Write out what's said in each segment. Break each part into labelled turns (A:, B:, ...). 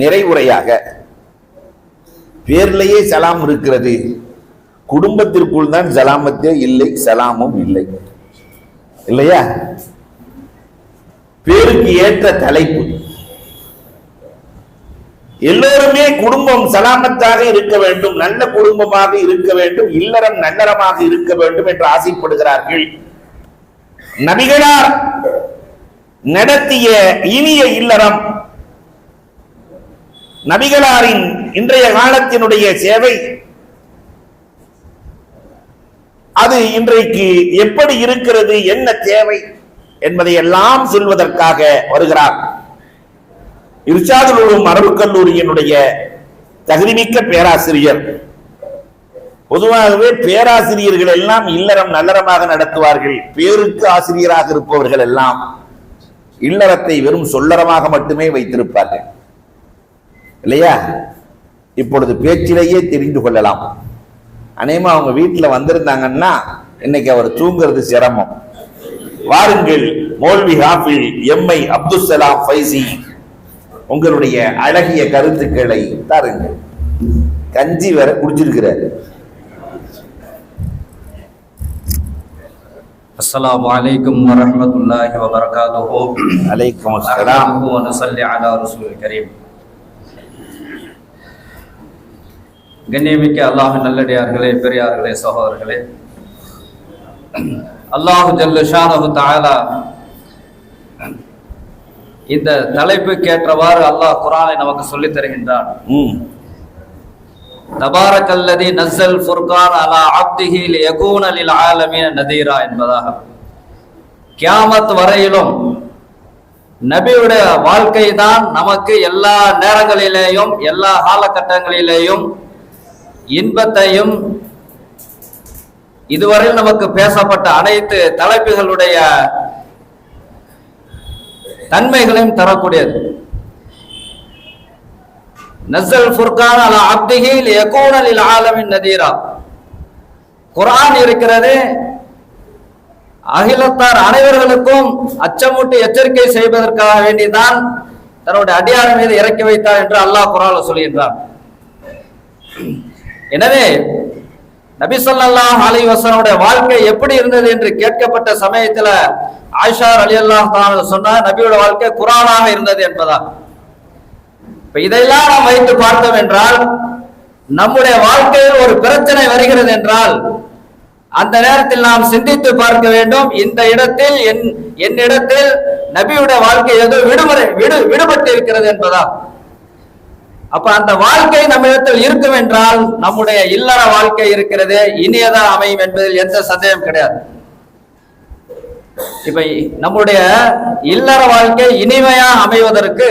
A: நிறைவுரையாக பேர்லேயே சலாம் இருக்கிறது. குடும்பத்திற்குள் தான் சலாமத்தே இல்லை சலாமும் இல்லை. இல்லையா? பேருக்கு ஏற்ற தலைப்பு. எல்லோருமே குடும்பம் சலாமத்தாக இருக்க வேண்டும் நல்ல குடும்பமாக இருக்க வேண்டும் இல்லறம் நல்லறமாக இருக்க வேண்டும் என்று ஆசைப்படுகிறார்கள். நபிகளார் நடத்திய இனிய இல்லறம் நபிகளாரின் இன்றைய காலத்தினுடைய சேவை. அது இன்றைக்கு எப்படி இருக்கிறது என்ன தேவை என்பதை எல்லாம் சொல்வதற்காக வருகிறார். இருச்சாதுலூரும் உலூம் அரபு கல்லூரியினுடைய தகுதிமிக்க பேராசிரியர். பொதுவாகவே பேராசிரியர்கள் எல்லாம் இல்லறம் நல்லறமாக நடத்துவார்கள். பேருக்கு ஆசிரியராக இருப்பவர்கள் எல்லாம் இல்லறத்தை வெறும் சொல்லறமாக மட்டுமே வைத்திருப்பார்கள். இல்லையா இப்பொழுது பேச்சிலேயே தெரிந்து கொள்ளலாம் அநேகமா அவங்க வீட்டுல வந்திருந்தாங்கன்னா இன்னைக்கு அவர் தூங்குறது சிரமம் வாருங்கள் மௌல்வி ஹாஃபில் எம்ஐ அப்துல் சலாம் ஃபைசி உங்களுடைய அழகிய கருத்துக்களை தாருங்கள் கஞ்சி வேற குடிச்சிருக்கிறாரு
B: السلام عليكم ورحمة الله وبركاته
A: அலைக்கும் அஸ்ஸலாம்
B: نحمده ونصلي على رسول الكريم கண்ணியமிக்க அல்லாஹ் நல்லடியார்களே பெரியார்களே சகோதரர்களே. அல்லாஹு ஜல்ல ஷானஹு இந்த தலைப்புக்கேற்றவாறு அல்லாஹ் குர்ஆனை நமக்கு சொல்லித் தருகின்றான். தபாரக்கல்லதி நஸ்ஸல் ஃபுர்கான் அலா அப்திஹி லியகூன லில் ஆலமீன நதீரா என்பதாக. கியாமத் வரையிலும் நபியுடைய வாழ்க்கை தான் நமக்கு எல்லா நேரங்களிலேயும் எல்லா காலகட்டங்களிலேயும் இன்பத்தையும் இதுவரையில் நமக்கு பேசப்பட்ட அனைத்து தலைப்புகளுடைய தன்மைகளையும் தரக்கூடியது. நசல் ஃபுர்கான் அல அப்திகில் எகோனலில் ஆலமின் நதீரா. குரான் இருக்கிறது. அகிலத்தார் அனைவர்களுக்கும் அச்சமூட்டி எச்சரிக்கை செய்வதற்காக வேண்டிதான் தன்னுடைய அடியார் மீது இறக்கி வைத்தார் என்று அல்லாஹ் குரால சொல்கின்றான். எனவே நபி ஸல்லல்லாஹு அலி வஸல்லுடைய வாழ்க்கை எப்படி இருந்தது என்று கேட்கப்பட்ட சமயத்துல ஆயிஷா அலி அல்லாஹ் சொன்னா நபியோட வாழ்க்கை குரானாக இருந்தது என்பதா இப்ப இதையெல்லாம் நாம் வைத்து பார்த்தோம் என்றால் நம்முடைய வாழ்க்கையில் ஒரு பிரச்சனை வருகிறது என்றால் அந்த நேரத்தில் நாம் சிந்தித்து பார்க்க வேண்டும் இந்த இடத்தில் என் என்னிடத்தில் நபியுடைய வாழ்க்கை ஏதோ விடுமுறை விடு விடுபட்டு இருக்கிறது என்பதா அப்ப அந்த வாழ்க்கை நம்மிடத்தில் இருக்கும் என்றால் நம்முடைய இல்லற வாழ்க்கை இருக்கிறது. இனியதா அமையும் என்பதில் எந்த சந்தேகம் கிடையாது. இப்ப நம்முடைய இல்லற வாழ்க்கை இனிமையா அமைவதற்கு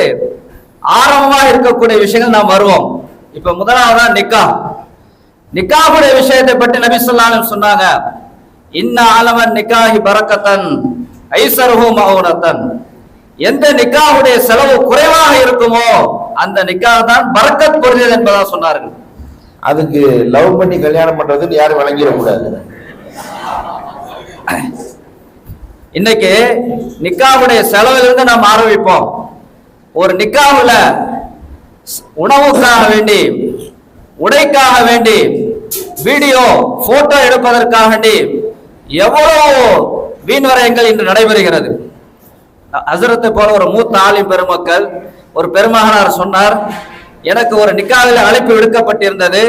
B: ஆரம்பமா இருக்கக்கூடிய விஷயங்கள் நாம் வருவோம். இப்ப முதலாவதா நிக்கா. நிக்காவுடைய விஷயத்தை பற்றி நபி சொல்லாலும் சொன்னாங்க. இன்ன ஆலமன் நிக்காஹி பறக்கத்தன் ஐசருஹு மௌனத்தன். எந்த நிக்காவுடைய செலவு குறைவாக இருக்குமோ அந்த நிக்காக தான் பரக்கத் பொருந்தது என்பதா சொன்னார்கள்.
A: அதுக்கு லவ் பண்ணி கல்யாணம் பண்றதுன்னு யாரும் வழங்கிடக்கூடாது
B: இன்னைக்கு நிக்காவுடைய செலவிலிருந்து நாம் ஆரம்பிப்போம். ஒரு நிக்காவுல உணவுக்காக வேண்டி உடைக்காக வேண்டி வீடியோ போட்டோ எடுப்பதற்காக வேண்டி எவ்வளவு வீண் விரயங்கள் இன்று நடைபெறுகிறது. ஹசரத்தை போல ஒரு மூத்த ஆலிம் பெருமக்கள் ஒரு பெருமகனார் சொன்னார் எனக்கு ஒரு நிக்காவில் அழைப்பு விடுக்கப்பட்டிருந்தது.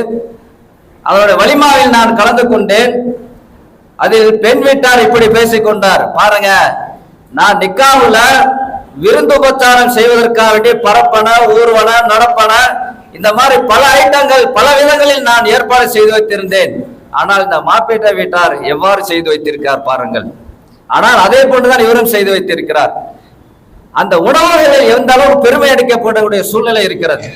B: அவருடைய வலிமாவில் நான் கலந்து கொண்டேன். அதில் பெண் வீட்டார் இப்படி பேசிக்கொண்டார் பாருங்க நான் நிக்காவில் விருந்துபச்சாரம் செய்வதற்காக வேண்டி பரப்பன ஊர்வன நடப்பன இந்த மாதிரி பல ஐட்டங்கள் பல விதங்களில் நான் ஏற்பாடு செய்து வைத்திருந்தேன். ஆனால் இந்த மாப்பேட்டை வீட்டார் எவ்வாறு செய்து வைத்திருக்கார் பாருங்கள். ஆனால் அதே போன்றுதான் இவரும் செய்து வைத்திருக்கிறார். அந்த உணவுகளில் எந்த அளவு பெருமை அடிக்கப்படக்கூடிய சூழ்நிலை இருக்கிறது?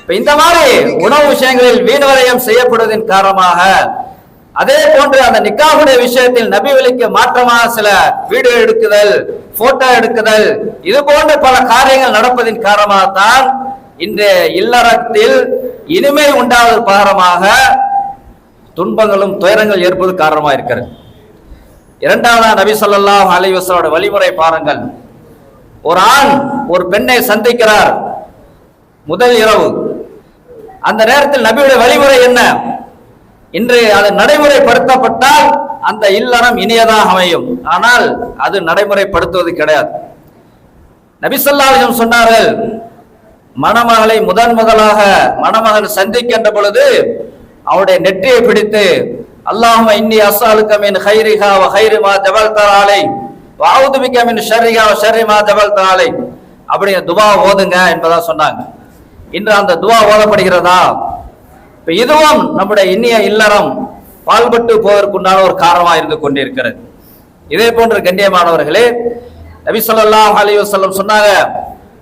B: இப்ப இந்த மாதிரி உணவு விஷயங்களில் வீணவரையம் செய்யப்படுவதன் காரணமாக அதே போன்று அந்த நிக்காவுடைய விஷயத்தில் நபி வழிக்கு மாற்றமாக சில வீடியோ எடுக்குதல் போட்டோ எடுக்குதல் இது போன்ற பல காரியங்கள் நடப்பதின் காரணமாகத்தான் இந்த இல்லறத்தில் இனிமை உண்டாவது காரணமாக துன்பங்களும் துயரங்கள் ஏற்பது காரணமாக இருக்கிறது. இரண்டாவதா நபி சொல்லாஹ் அலைஹி வழிமுறை பாருங்கள். ஒரு ஆண் ஒரு பெண்ணை சந்திக்கிறார். முதல் இரவு. அந்த நேரத்தில் நபியுடைய வழிமுறை என்ன? இன்று அது நடைமுறைப்படுத்தப்பட்டால் அந்த இல்லறம் இனியதாக அமையும். ஆனால் அது நடைமுறைப்படுத்துவது கிடையாது. நபிசல்லாஹம் சொன்னார்கள் மணமகளை முதன் முதலாக மணமகன் சந்திக்கின்ற பொழுது அவருடைய நெற்றியை பிடித்து அல்லாஹ் இன்னி அசாலுக்கமின் மின் ஹைரிஹா ஹைரிமா ஹைரி வாவுது அலை வ அஊது பிக தாலை ஷர்ரிஹா அப்படி துவா ஓதுங்க என்பதா சொன்னாங்க. இன்று அந்த துவா ஓதப்படுகிறதா? இப்ப இதுவும் நம்முடைய இன்னிய இல்லறம் பால்பட்டு போவதற்குண்டான ஒரு காரணமா இருந்து கொண்டிருக்கிறது. இதே போன்ற கண்ணியமானவர்களே நபி ஸல்லல்லாஹு அலைஹி சொன்னாங்க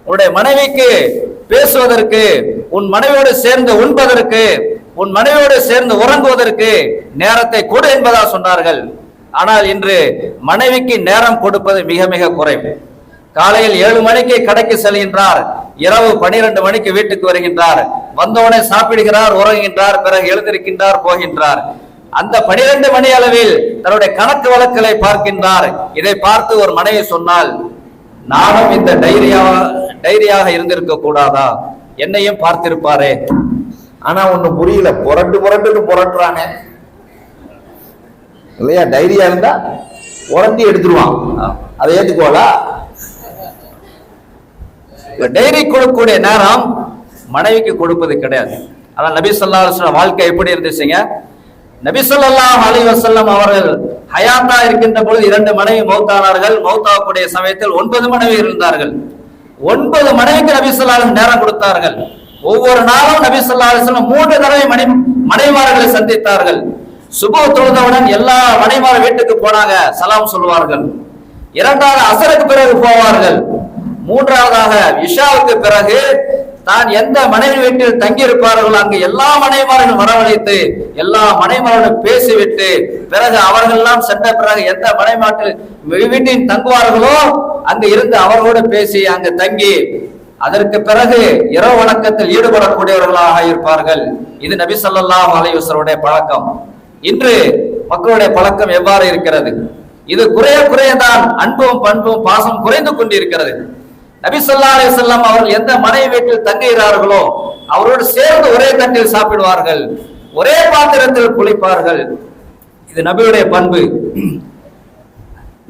B: உன்னுடைய மனைவிக்கு பேசுவதற்கு உன் மனைவியோடு சேர்ந்து உண்பதற்கு உன் மனைவியோடு சேர்ந்து உறங்குவதற்கு நேரத்தை கொடு என்பதா சொன்னார்கள். ஆனால் இன்று மனைவிக்கு நேரம் கொடுப்பது மிக மிக குறைவு. காலையில் ஏழு மணிக்கு கடைக்கு செல்கின்றார் இரவு பனிரெண்டு மணிக்கு வீட்டுக்கு வருகின்றார் வந்தவுடனே சாப்பிடுகிறார் உறங்குகின்றார் பிறகு எழுந்திருக்கின்றார் போகின்றார். அந்த பனிரெண்டு மணி அளவில் தன்னுடைய கணக்கு வழக்குகளை பார்க்கின்றார். இதை பார்த்து ஒரு மனைவி சொன்னால் நானும் இந்த டைரியா டைரியாக இருந்திருக்க கூடாதா? என்னையும் பார்த்திருப்பாரே.
A: ஆனா ஒண்ணு புரியல புரட்டு புரட்டுன்னு புரட்டுறாங்க இல்லையா? டைரியா இருந்தா உரண்டி எடுத்துருவான். அதை ஏத்துக்கோலா
B: டைரி கொடுக்கக்கூடிய நேரம் மனைவிக்கு கொடுப்பது கிடையாது. ஆனால் நபி சொல்லா வாழ்க்கை எப்படி இருந்துச்சுங்க? நபி ஸல்லல்லாஹு அலி வசல்லம் அவர்கள் ஹயாத்தா இருக்கின்ற பொழுது இரண்டு மனைவி மௌத்தானார்கள். மௌத்தாக்கூடிய சமயத்தில் ஒன்பது மனைவி இருந்தார்கள். ஒன்பது மனைவிக்கு நபி சொல்லாலும் நேரம் கொடுத்தார்கள். ஒவ்வொரு நாளும் நபி சொல்லா மூன்று தடவை மனை மனைவார்களை சந்தித்தார்கள். சுப தொழுதவுடன் எல்லா மனைமார வீட்டுக்கு போனாங்க. சலாம் சொல்வார்கள். இரண்டாவது அசருக்கு பிறகு போவார்கள். மூன்றாவதாக இஷாவுக்கு பிறகு தான் எந்த மனைவி வீட்டில் தங்கியிருப்பார்களோ அங்கு எல்லா மனைவிமார்களும் வரவழைத்து எல்லா மனைவிமார்களும் பேசிவிட்டு பிறகு அவர்கள் எல்லாம் சென்ற பிறகு எந்த மனைமாட்டில் வீட்டில் தங்குவார்களோ அங்கு இருந்து அவர்களோடு பேசி அங்கு தங்கி அதற்கு பிறகு இரவு வணக்கத்தில் ஈடுபடக்கூடியவர்களாக இருப்பார்கள். இது நபி சொல்லாஹ் அலைஹி பழக்கம். இன்று மக்களுடைய பழக்கம் எவ்வாறு இருக்கிறது? இது குறைய குறையதான் அன்பும் பண்பும் பாசம் குறைந்து கொண்டிருக்கிறது. நபி சொல்லா அலி வஸல்லம் அவர்கள் எந்த மனைவி வீட்டில் தங்குகிறார்களோ அவரோடு சேர்ந்து ஒரே தட்டில் சாப்பிடுவார்கள் ஒரே பாத்திரத்தில் குளிப்பார்கள். இது நபியுடைய பண்பு.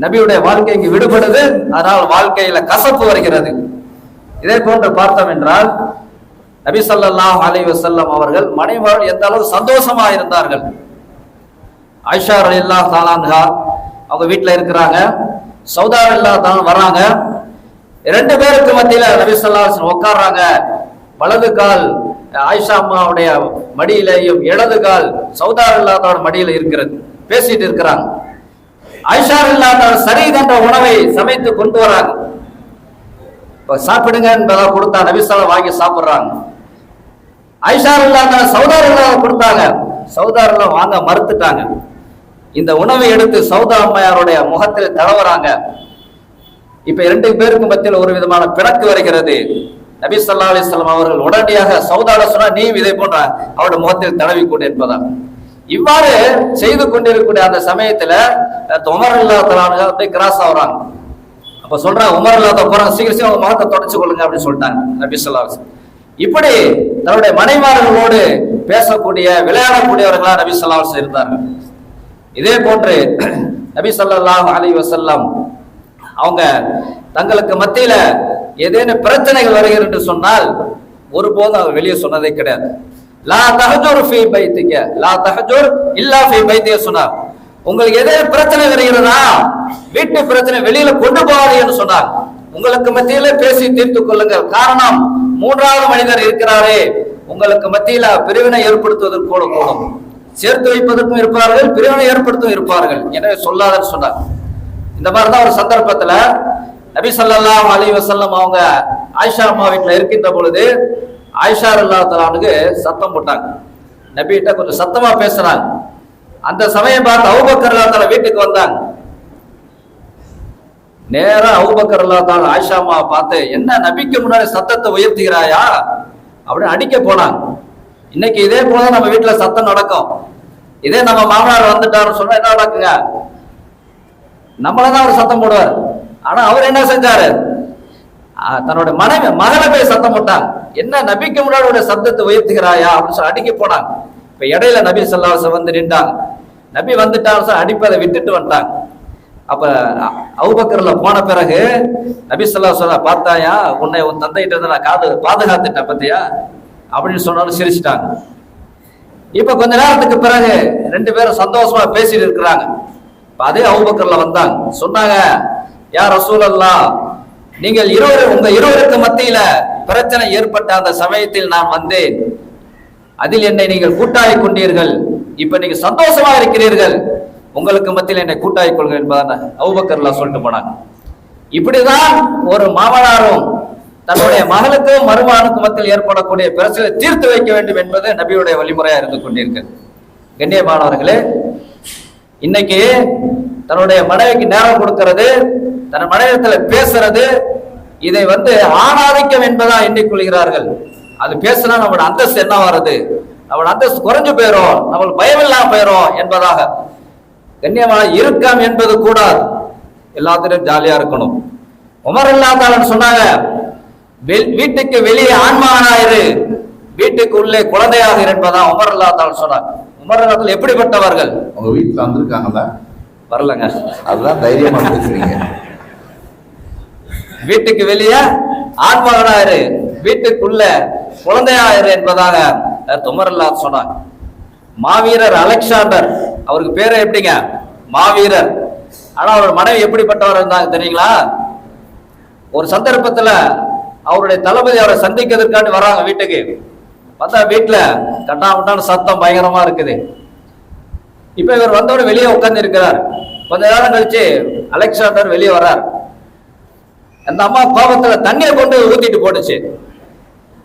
B: நபியுடைய வாழ்க்கைக்கு விடுபடுது அதனால் வாழ்க்கையில கசப்பு வருகிறது. இதே போன்று பார்த்தோம் என்றால் நபி சொல்லாஹ் அலி வசல்லம் அவர்கள் மனைவியோடு எந்த அளவு சந்தோஷமா இருந்தார்கள்? ஆயிஷா அலில்லா தாலான்ஹா அவங்க வீட்டில் இருக்கிறாங்க. சௌதா ரலியல்லாஹு தான் வராங்க ரெண்டு பேருக்கு மத்தியில் நபி ஸல்லல்லாஹு உட்கார்றாங்க வலது கால் ஆயிஷா அம்மாவுடைய மடியிலையும் இடது கால் சௌதா ரலியல்லாஹு மடியில் இருக்கிறது. பேசிட்டு இருக்கிறாங்க. ஆயிஷா ரலியல்லாஹு சரி என்ற உணவை சமைத்து கொண்டு வராங்க. இப்போ சாப்பிடுங்க என்பதாக கொடுத்தா நபிசால வாங்கி சாப்பிட்றாங்க. ஐஷா இல்லாத சௌதார் இல்லாத கொடுத்தாங்க. சௌதார் வாங்க மறுத்துட்டாங்க. இந்த உணவை எடுத்து சௌதா அம்மையாருடைய முகத்தில் தடவுறாங்க. இப்ப இரண்டு பேருக்கு மத்தியில் ஒரு விதமான பிணக்கு வருகிறது. நபி சொல்லா அலிஸ்லாம் அவர்கள் உடனடியாக சௌதால சொன்னா நீ இதை போன்ற அவருடைய முகத்தில் தடவி கொண்டு என்பதா இவ்வாறு செய்து கொண்டிருக்கக்கூடிய அந்த சமயத்துல உமர் இல்லாதவங்க கிராஸ் ஆகுறாங்க. அப்ப சொல்றாங்க உமர் இல்லாத போறாங்க சீக்கிரம் அவங்க முகத்தை தொடச்சு கொள்ளுங்க அப்படின்னு சொல்லிட்டாங்க நபி சொல்லா இப்படி தன்னுடைய மனைமார்களோடு பேசக்கூடிய விளையாடக்கூடியவர்களா நபி சொல்லா இருந்தார்கள். இதே போன்று நபி ஸல்லல்லாஹு அலி வசல்லாம் அவங்க தங்களுக்கு மத்தியில ஏதேனும் பிரச்சனைகள் வருகிறது என்று சொன்னால் ஒருபோதும் அவர் வெளியே சொன்னதே கிடையாது. லா தஹஜுர் ஃபீ பைத்திக்க லா தகஜோர் இல்லா ஃபீ பைத்திய சொன்னார். உங்களுக்கு எதே பிரச்சனை வருகிறதா? வீட்டு பிரச்சனை வெளியில கொண்டு போகாதீங்கன்னு சொன்னார். உங்களுக்கு மத்தியில பேசி தீர்த்து கொள்ளுங்கள். காரணம் மூன்றாவது மனிதர் இருக்கிறாரே. உங்களுக்கு மத்தியில பிரிவினை ஏற்படுத்துவதற்கு கூட கூடும். சேர்த்து வைப்பதற்கும் இருப்பார்கள் பிரிவினை ஏற்படுத்தும் இருப்பார்கள். எனவே சொல்லாதன்னு சொன்னாங்க இந்த மாதிரி தான் ஒரு சந்தர்ப்பத்துல நபி ஸல்லல்லாஹு அலி வசல்லம் அவங்க ஆயிஷா அம்மா வீட்டில் இருக்கின்ற பொழுது ஆயிஷா அல்லாஹ் சத்தம் போட்டாங்க. நபிகிட்ட கொஞ்சம் சத்தமா பேசுறாங்க. அந்த சமயம் பார்த்து அபூபக்கர் அல்லாஹ் வீட்டுக்கு வந்தாங்க. நேரா அபூபக்கர் அல்லாஹ் ஆயிஷா அம்மாவை பார்த்து என்ன நபிக்கு முன்னாடி சத்தத்தை உயர்த்துகிறாயா? அப்படின்னு அடிக்க போனாங்க. இன்னைக்கு இதே போல நம்ம வீட்டுல சத்தம் நடக்கும். இதே நம்ம மாமனார் வந்துட்டாருன்னு சொன்னா என்ன நடக்குங்க? நம்மளதான் அவர் சத்தம் போடுவார். ஆனா அவர் என்ன செஞ்சாரு? தன்னோட மனைவி மகளை போய் சத்தம் போட்டாங்க என்ன நபிக்கு முன்னாடி உடைய சத்தத்தை உயர்த்துகிறாயா? அப்படின்னு சொல்லி அடிக்க போனாங்க. இப்ப இடையில நபி சொல்லாசம் வந்து நின்றாங்க. நபி வந்துட்டாரு அடிப்பதை விட்டுட்டு வந்துட்டாங்க. அப்ப அவுபக்கர்ல போன பிறகு நபி சொல்லா சொல்ல பார்த்தாயா உன்னை உன் தந்தைகிட்ட இருந்து நான் காது பாதுகாத்துட்டேன் பத்தியா அப்படின்னு சொன்னாலும் சிரிச்சிட்டாங்க. இப்ப கொஞ்ச நேரத்துக்கு பிறகு ரெண்டு பேரும் சந்தோஷமா பேசிட்டு இருக்கிறாங்க. அதே அவுபக்கர்ல வந்தாங்க. சொன்னாங்க யார் ரசூலல்லா நீங்கள் இருவர் உங்க இருவருக்கு மத்தியில பிரச்சனை ஏற்பட்ட அந்த சமயத்தில் நான் வந்தேன். அதில் என்னை நீங்கள் கூட்டாய் கொண்டீர்கள். இப்ப நீங்க சந்தோஷமா இருக்கிறீர்கள். உங்களுக்கு மத்தியில் என்னை கூட்டாய் கொள்கிறேன் என்பதான அவுபக்கர்லா சொல்லிட்டு போனாங்க. இப்படிதான் ஒரு மாமனாரும் தன்னுடைய மகளுக்கும் மருமகனுக்கும் மத்தியில் ஏற்படக்கூடிய பிரச்சனை தீர்த்து வைக்க வேண்டும் என்பது நபியுடைய வழிமுறையா இருந்து கொண்டிருக்கிறது கண்ணியமானவர்களே இன்னைக்கு தன்னுடைய மனைவிக்கு நேரம் கொடுக்கிறது தன் மனைவியத்துல பேசுறது இதை வந்து ஆணாதிக்கம் என்பதா எண்ணிக்கொள்கிறார்கள் அது பேசினா நம்மளோட அந்தஸ்து என்ன வருது நம்மளோட அந்தஸ்து குறைஞ்சு போயிரும் நம்மளுக்கு பயம் போயிரும் என்பதாக. கண்ணியமான இருக்கம் என்பது கூடாது. எல்லாத்திலும் ஜாலியா இருக்கணும். உமர் இல்லாதாலன்னு சொன்னாங்க வீட்டுக்கு வெளியே ஆண்மகனாயிரு வீட்டுக்கு உள்ளே குழந்தையாக இரு என்பதான் உமர் இல்லாதாலன் சொன்னாங்க உமர் இல்லாதால் எப்படிப்பட்டவர்கள்?
A: உங்க வீட்டுல வந்திருக்காங்களா
B: வரலங்க.
A: அதுதான் தைரியமா பேசுறீங்க.
B: வீட்டுக்கு வெளியே ஆண்மகனாயிரு வீட்டுக்குள்ள குழந்தையாயிரு என்பதாக துமரல்லா சொன்னாங்க மாவீரர் அலெக்சாண்டர் அவருக்கு பேரு எப்படிங்க? மாவீரர். ஆனா அவர் மனைவி எப்படிப்பட்டவர் இருந்தாங்க தெரியுங்களா? ஒரு சந்தர்ப்பத்துல அவருடைய தளபதி அவரை சந்திக்கிறதுக்காண்டி வராங்க வீட்டுக்கு. பார்த்தா வீட்டில் கட்டாமட்டான சத்தம் பயங்கரமா இருக்குது. இப்போ இவர் வந்தோட வெளியே உட்கார்ந்து இருக்கிறார். கொஞ்ச நேரம் கழிச்சு அலெக்சாண்டர் வெளியே வர்றார். அந்த அம்மா கோபத்தில் தண்ணியை கொண்டு ஊத்திட்டு போட்டுச்சு.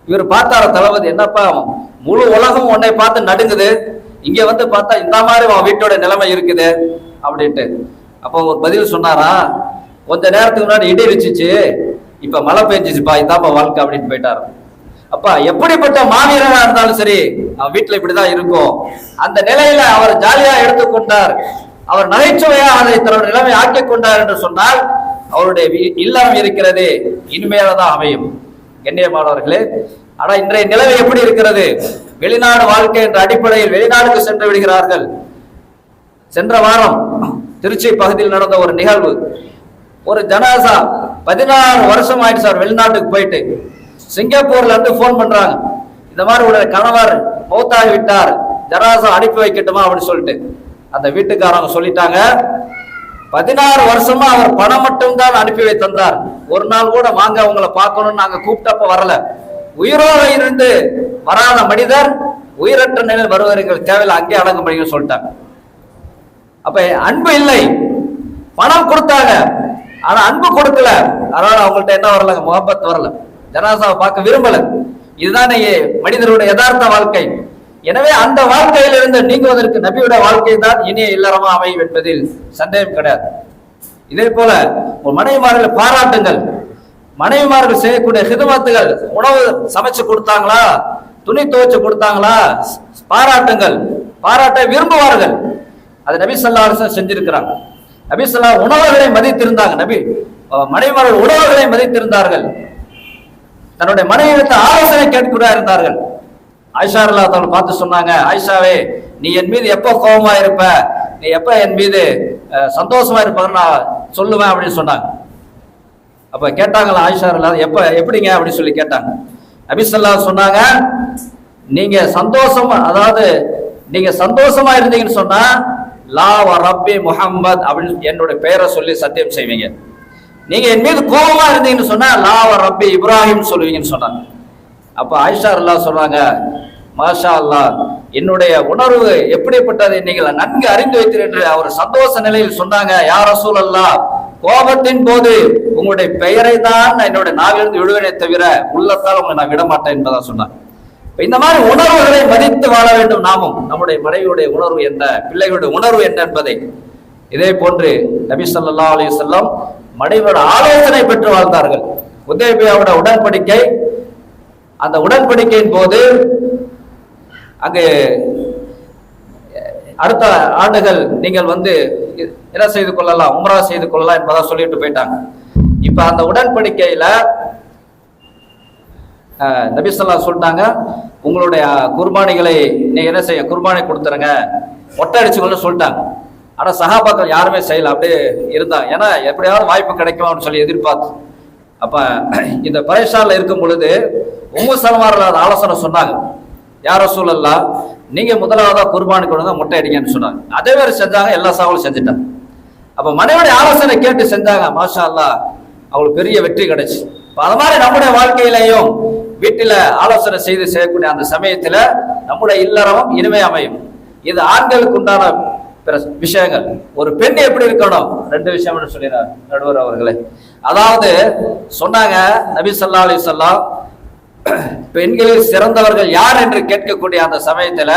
B: இவர் பார்த்தார தளபதி என்னப்பா முழு உலகம் உன்னை பார்த்து நடுங்குது. இங்க வந்து பார்த்தா இந்த மாதிரி உன் வீட்டோட நிலைமை இருக்குது. அப்படின்ட்டு. அப்போ ஒரு பதில் சொன்னாரா கொஞ்ச நேரத்துக்கு முன்னாடி இடி வச்சுச்சு இப்ப மழை பெஞ்சிச்சுப்பா இதாப்பா வாழ்க்கை அப்படின்னு போயிட்டாரு. அப்பா எப்படிப்பட்ட மாவீரனா இருந்தாலும் சரி அவன் வீட்டுல இப்படிதான் இருக்கும். அந்த நிலையில அவர் ஜாலியா எடுத்துக்கொண்டார். அவர் நகைச்சுவையா அதை தன்னுடைய நிலைமை ஆக்கிக் கொண்டார் என்று சொன்னால் அவருடைய வீ- இல்லறம் இருக்கிறது இனிமையானதான் அமையும். கண்ணியமானவர்களே ஆனா இன்றைய நிலைமை எப்படி இருக்கிறது? வெளிநாடு வாழ்க்கை என்ற அடிப்படையில் வெளிநாடுக்கு சென்று விடுகிறார்கள். சென்ற வாரம் திருச்சி பகுதியில் நடந்த ஒரு நிகழ்வு. ஒரு ஜனாசா பதினாறு வருஷம் ஆயிடுச்சு சார் வெளிநாட்டுக்கு போயிட்டு. சிங்கப்பூர்ல இருந்து ஃபோன் பண்றாங்க. இந்த மாதிரி உடைய கணவர் மௌத்தாகி விட்டார் ஜராசம் அனுப்பி வைக்கட்டுமா அப்படின்னு சொல்லிட்டு. அந்த வீட்டுக்காரங்க சொல்லிட்டாங்க பதினாறு வருஷமா அவர் பணம் மட்டும்தான் அனுப்பி வைத்திருந்தார் ஒரு நாள் கூட வாங்க உங்களை பார்க்கணும்னு நாங்க கூப்பிட்டப்ப வரல. உயிரோடு இருந்து வராத மனிதர் உயிரற்ற நிலையில் வருவதற்கு தேவையில்லை அங்கே அடங்க முடியும்னு சொல்லிட்டாங்க. அப்ப அன்பு இல்லை. பணம் கொடுத்தாங்க. ஆனா அன்பு கொடுக்கல. அதனால அவங்கள்ட்ட என்ன வரலங்க? முகப்பத் வரல. ஜனாசாவை பார்க்க விரும்பல. இதுதான் மனிதருடைய யதார்த்த வாழ்க்கை. எனவே அந்த வாழ்க்கையிலிருந்து நீங்குவதற்கு நபியுடைய வாழ்க்கை தான் இனிய இல்லறமா அமையும் என்பதில் சந்தேகம் கிடையாது. இதே போல ஒரு பாராட்டுங்கள். மனைவிமார்கள் செய்யக்கூடிய ஹிதமத்துகள் உணவு சமைச்சு கொடுத்தாங்களா? துணி துவைச்சு கொடுத்தாங்களா? பாராட்டுங்கள். பாராட்ட விரும்புவார்கள். அது நபி ஸல்லல்லாஹு செஞ்சிருக்கிறாங்க. நபி சொல்லா உணவுகளை மதித்திருந்தாங்க. நபி மனைவிமார்கள் உணவுகளை மதித்திருந்தார்கள். தன்னுடைய மனைவியிடத்து ஆலோசனை கேட்கிறா இருந்தார்கள். ஆயிஷா அல்லா பார்த்து சொன்னாங்க ஆயிஷாவே நீ என் மீது எப்போ கோபமா இருப்ப? நீ எப்போ என் மீது சந்தோஷமா இருப்பதுன்னு நான் சொல்லுவேன் அப்படின்னு சொன்னாங்க. அப்போ கேட்டாங்களா ஆயிஷா அல்லா எப்போ எப்படிங்க? அப்படின்னு சொல்லி கேட்டாங்க. நபிசல்லா சொன்னாங்க நீங்க சந்தோஷமா அதாவது நீங்க சந்தோஷமா இருந்தீங்கன்னு சொன்னா லா ரப்பி முஹம்மத் அப்படின்னு என்னோட பெயரை சொல்லி சத்தியம் செய்வீங்க. நீங்க என் மீது கோபமா இருந்தீங்கன்னு சொன்னா லா ரப்பி இப்ராஹிம் சொல்லுவீங்கன்னு சொன்னாங்க. அப்ப ஆயிஷா அல்லாஹ் சொல்றாங்க மாஷா அல்லாஹ் என்னுடைய உணர்வு எப்படிப்பட்டதை? நீங்கள் நன்கு அறிந்து வைத்தீர்கள் என்று அவர் சந்தோஷ நிலையில் சொன்னாங்க யார் ரசூல் அல்லாஹ் கோபத்தின் போது உங்களுடைய பெயரை தான் நான் என்னுடைய நாவிலிருந்து விடுவேனே தவிர உள்ளத்தால் உங்களை நான் விட மாட்டேன் என்பதா சொன்னாங்க. இந்த மாதிரி உணர்வுகளை மதித்து வாழ வேண்டும் நாமும். நம்முடைய மனைவியுடைய உணர்வு என்ன? பிள்ளைகளுடைய உணர்வு என்ன என்பதை. இதே போன்று நபி சொல்லா அலி செல்லம் மனைவியோட ஆலோசனை பெற்று வாழ்ந்தார்கள். உதயபியாவோட உடன்படிக்கை. அந்த உடன்படிக்கையின் போது அங்கு அடுத்த ஆண்டுகள் நீங்கள் வந்து என்ன செய்து கொள்ளலாம் உம்ரா செய்து கொள்ளலாம் என்பதா சொல்லிட்டு போயிட்டாங்க. இப்ப அந்த உடன்படிக்கையில நபிசல்லா சொல்லிட்டாங்க உங்களுடைய குர்பானிகளை நீங்கள் என்ன செய்ய குர்பானை கொடுத்துருங்க. மொட்டை அடிச்சுக்கணும்னு சொல்லிட்டாங்க. ஆனால் சகாபாக்கள் யாருமே செய்யல அப்படியே இருந்தாங்க. ஏன்னா எப்படியாவது வாய்ப்பு கிடைக்கும் அப்படின்னு சொல்லி எதிர்பார்த்து. அப்போ இந்த பரேஷாலில் இருக்கும் பொழுது உம்மு சலமாரில் ஆலோசனை சொன்னாங்க. யார சூழல்லா நீங்கள் முதலாவதாக குர்பானி கொடுங்க முட்டை அடிங்கன்னு சொன்னாங்க. அதே மாதிரி செஞ்சாங்க எல்லா சாவலும் செஞ்சுட்டாங்க. அப்போ மனைவியுடைய ஆலோசனை கேட்டு செஞ்சாங்க மாஷா அல்லா அவங்களுக்கு பெரிய வெற்றி கிடைச்சி. அது மாதிரி நம்முடைய வாழ்க்கையிலையும் வீட்டில ஆலோசனை செய்து செய்யக்கூடிய அந்த சமயத்துல நம்முடைய இல்லறமும் இனிமை அமையும். இது ஆண்களுக்கு உண்டான பிற விஷயங்கள். ஒரு பெண் எப்படி இருக்கணும்? ரெண்டு விஷயம் சொல்லினார் நடுவர் அவர்களே. அதாவது சொன்னாங்க நபி சொல்லா அலி வஸல்லம் பெண்களில் சிறந்தவர்கள் யார் என்று கேட்கக்கூடிய அந்த சமயத்துல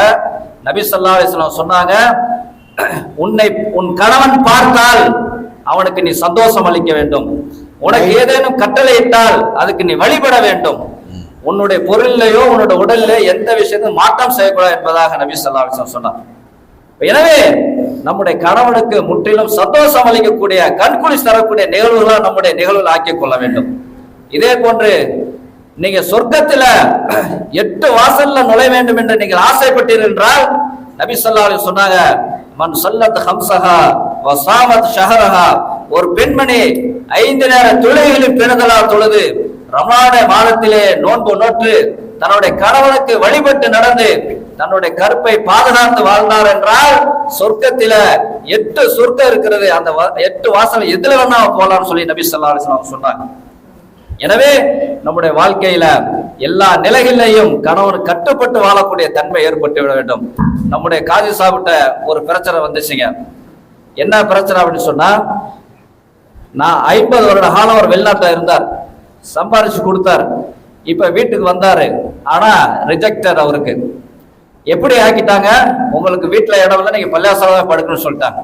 B: நபி சொல்லா அலைஹி சொன்னாங்க உன்னை உன் கணவன் பார்த்தால் அவனுக்கு நீ சந்தோஷம் அளிக்க வேண்டும். உனக்கு ஏதேனும் கட்டளையிட்டால் அதுக்கு நீ வழிபட வேண்டும். உன்னுடைய பொருளிலேயோ உன்னுடைய உடல்ல எந்த விஷயத்தையும் மாற்றம் செய்யக்கூடாது என்பதாக நபி சொல்லா சொன்னார். எனவே நம்முடைய கணவனுக்கு முற்றிலும் சந்தோஷம் அளிக்கக்கூடிய கண்குளி தரக்கூடிய நிகழ்வுகளாக நம்முடைய நிகழ்வுகள் ஆக்கிக் கொள்ள வேண்டும். இதே போன்று நீங்க சொர்க்கத்துல எட்டு வாசல்ல நுழைய வேண்டும் என்று நீங்கள் ஆசைப்பட்டீர்கள் நபி ஸல்லல்லாஹு சொன்னாங்க மன் சல்லத் ஹம்சஹா வசாமத் சாமத் ஷஹரஹா ஒரு பெண்மணி ஐந்து நேர தொழுகைகளில் பெறுதலா தொழுது ரமலான மாதத்திலே நோன்பு நோற்று தன்னுடைய கணவனுக்கு வழிபட்டு நடந்து தன்னுடைய கருப்பை பாதுகாத்து வாழ்ந்தார் என்றால் சொர்க்கத்தில எட்டு சொர்க்கம் இருக்கிறது. அந்த எட்டு வாசல் எதுல வேணா போலாம்னு சொல்லி நபி ஸல்லல்லாஹு அலைஹி சொன்னாங்க. எனவே நம்முடைய வாழ்க்கையில எல்லா நிலைகளிலையும் கணவன் கட்டுப்பட்டு வாழக்கூடிய தன்மை ஏற்பட்டு விட வேண்டும். நம்முடைய காஜி சாப்பிட்ட ஒரு பிரச்சனை வந்துச்சுங்க. என்ன பிரச்சனை அப்படின்னு சொன்னா நான் ஐம்பது வருட காலம் அவர் வெளிநாட்டில் இருந்தார். சம்பாரிச்சு கொடுத்தார். இப்ப வீட்டுக்கு வந்தாரு. ஆனா ரிஜெக்டர் அவருக்கு. எப்படி ஆக்கிட்டாங்க? உங்களுக்கு வீட்டில் இடம் இல்லை நீங்க பள்ளியாசலாக படுக்கணும்னு சொல்லிட்டாங்க.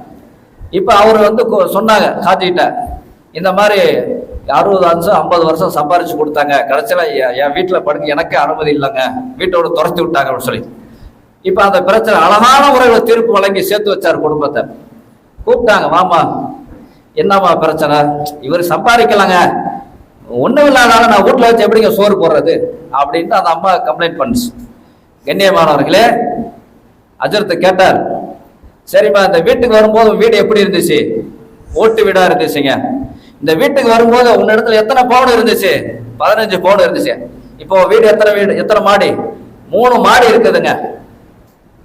B: இப்ப அவர் வந்து சொன்னாங்க காஜிகிட்ட இந்த மாதிரி அறுபது அஞ்சு ஐம்பது வருஷம் சம்பாரிச்சு கொடுத்தாங்க. கடைசியில் என் வீட்டில் படுக்க எனக்கு அனுமதி இல்லைங்க. வீட்டோட துரத்தி விட்டாங்க அப்படின்னு சொல்லி. இப்போ அந்த பிரச்சனை அழகான முறையில் தீர்ப்பு வழங்கி சேர்த்து வச்சார் குடும்பத்தை. கூப்பிட்டாங்க மாமா என்னம்மா பிரச்சனை? இவர் சம்பாதிக்கலாங்க. ஒன்றும் இல்லாதனால நான் வீட்டில் வச்சு எப்படிங்க சோறு போடுறது? அப்படின்ட்டு அந்த அம்மா கம்ப்ளைண்ட் பண்ணுச்சு. கண்ணியமானவர்களே அஜரத்தை கேட்டார். சரிம்மா இந்த வீட்டுக்கு வரும்போது வீடு எப்படி இருந்துச்சு? ஓட்டு வீடாக இருந்துச்சுங்க. இந்த வீட்டுக்கு வரும்போது உன் இடத்துல எத்தனை பவுன் இருந்துச்சு? பதினஞ்சு பவுன் இருந்துச்சு. இப்போ வீடு எத்தனை வீடு? எத்தனை மாடி? மூணு மாடி இருக்குதுங்க.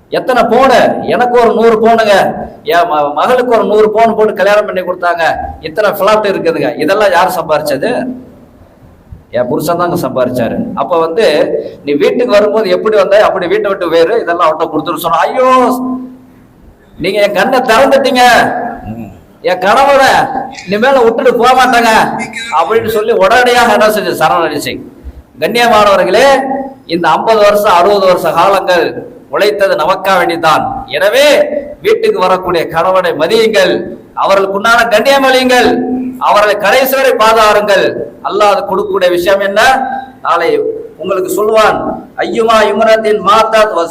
B: எத்தனை பவுனு எனக்கு ஒரு நூறு பவுனுங்க என் ம- மகளுக்கு ஒரு நூறு பவுன் போட்டு கல்யாணம் பண்ணி கொடுத்தாங்க. இத்தனை பிளாட் இருக்குதுங்க. இதெல்லாம் யார் சம்பாரிச்சது? என் புருஷன் தாங்க சம்பாரிச்சாரு. அப்ப வந்து நீ வீட்டுக்கு வரும்போது எப்படி வந்த? அப்படி வீட்டை விட்டு வேறு. இதெல்லாம் அவட்ட கொடுத்துரு சொன்ன ஐயோ நீங்க என் கண்ணை திறந்துட்டீங்க. என் கணவனை இனிமேல விட்டுட்டு போக மாட்டாங்க. அப்படின்னு சொல்லி உடனடியாக என்ன செஞ்சு சரணடைச்சு கண்ணியமானவர்களே இந்த ஐம்பது வருஷம் அறுபது வருஷ காலங்கள் உழைத்தது நமக்கா வேண்டிதான் எனவே வீட்டுக்கு வரக்கூடிய கணவனை மதியுங்கள். அவர்களுக்கு உண்டான கண்ணியம் அழியுங்கள் அவர்களை கடைசி வரை பாதாருங்கள். அல்லாஹ் அது கொடுக்கக்கூடிய விஷயம் என்ன? நாளை உங்களுக்கு சொல்லுவான் ஐயுமா இம்ரத்தின் மாத்தாத் வ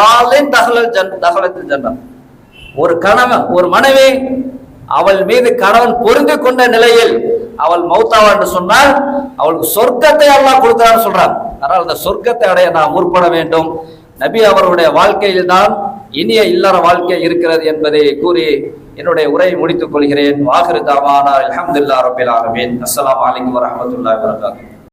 B: ராலின் தஹலல் ஜன் தஹலத்தில் ஜன்னம். ஒரு கணவன் ஒரு மனைவி அவள் மீது கணவன் பொருந்து கொண்ட நிலையில் அவள் மௌத்தாவா என்று சொன்னால் அவளுக்கு சொர்க்கத்தை அல்லாஹ் கொடுக்கிறான்னு சொல்றான். அதனால் அந்த சொர்க்கத்தை அடைய நாம் முற்பட வேண்டும். நபி அவருடைய வாழ்க்கையில் தான் இனிய இல்லற வாழ்க்கை இருக்கிறது என்பதை கூறி என்னுடைய உரையை முடித்துக் கொள்கிறேன். வாகிரு தாவானா அல்ஹம்துலில்லாஹி ரப்பில் ஆலமீன். அஸ்லாம் வலைக்கம் வரமத்துல்லா வரகாத்து